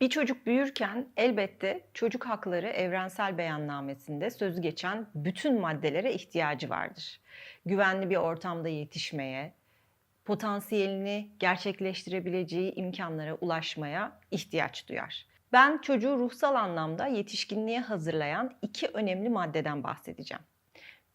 Bir çocuk büyürken elbette çocuk hakları evrensel beyannamesinde sözü geçen bütün maddelere ihtiyacı vardır. Güvenli bir ortamda yetişmeye, potansiyelini gerçekleştirebileceği imkanlara ulaşmaya ihtiyaç duyar. Ben çocuğu ruhsal anlamda yetişkinliğe hazırlayan iki önemli maddeden bahsedeceğim.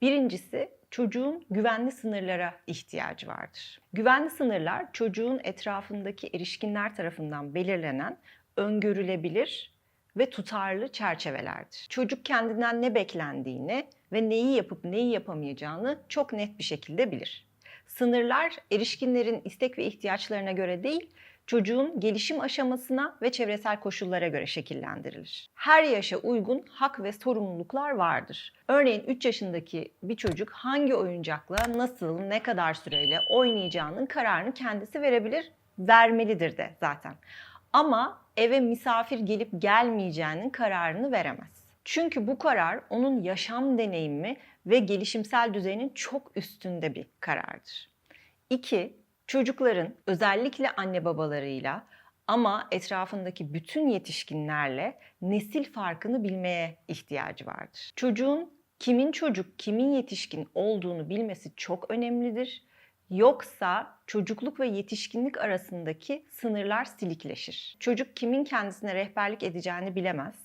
Birincisi çocuğun güvenli sınırlara ihtiyacı vardır. Güvenli sınırlar çocuğun etrafındaki erişkinler tarafından belirlenen öngörülebilir ve tutarlı çerçevelerdir. Çocuk kendinden ne beklendiğini ve neyi yapıp neyi yapamayacağını çok net bir şekilde bilir. Sınırlar erişkinlerin istek ve ihtiyaçlarına göre değil, çocuğun gelişim aşamasına ve çevresel koşullara göre şekillendirilir. Her yaşa uygun hak ve sorumluluklar vardır. Örneğin 3 yaşındaki bir çocuk hangi oyuncakla nasıl, ne kadar süreyle oynayacağının kararını kendisi verebilir, vermelidir de zaten. Ama eve misafir gelip gelmeyeceğinin kararını veremez. Çünkü bu karar onun yaşam deneyimi ve gelişimsel düzeyinin çok üstünde bir karardır. 2. Çocukların özellikle anne babalarıyla ama etrafındaki bütün yetişkinlerle nesil farkını bilmeye ihtiyacı vardır. Çocuğun kimin çocuk, kimin yetişkin olduğunu bilmesi çok önemlidir. Yoksa çocukluk ve yetişkinlik arasındaki sınırlar silikleşir. Çocuk kimin kendisine rehberlik edeceğini bilemez.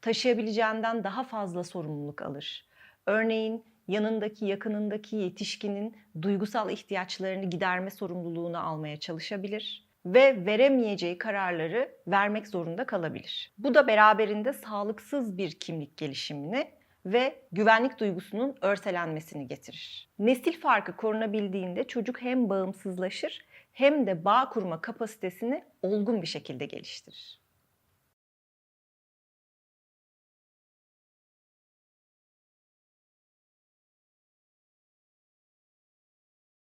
Taşıyabileceğinden daha fazla sorumluluk alır. Örneğin yanındaki, yakınındaki yetişkinin duygusal ihtiyaçlarını giderme sorumluluğunu almaya çalışabilir ve veremeyeceği kararları vermek zorunda kalabilir. Bu da beraberinde sağlıksız bir kimlik gelişimini ve güvenlik duygusunun örselenmesini getirir. Nesil farkı korunabildiğinde çocuk hem bağımsızlaşır hem de bağ kurma kapasitesini olgun bir şekilde geliştirir.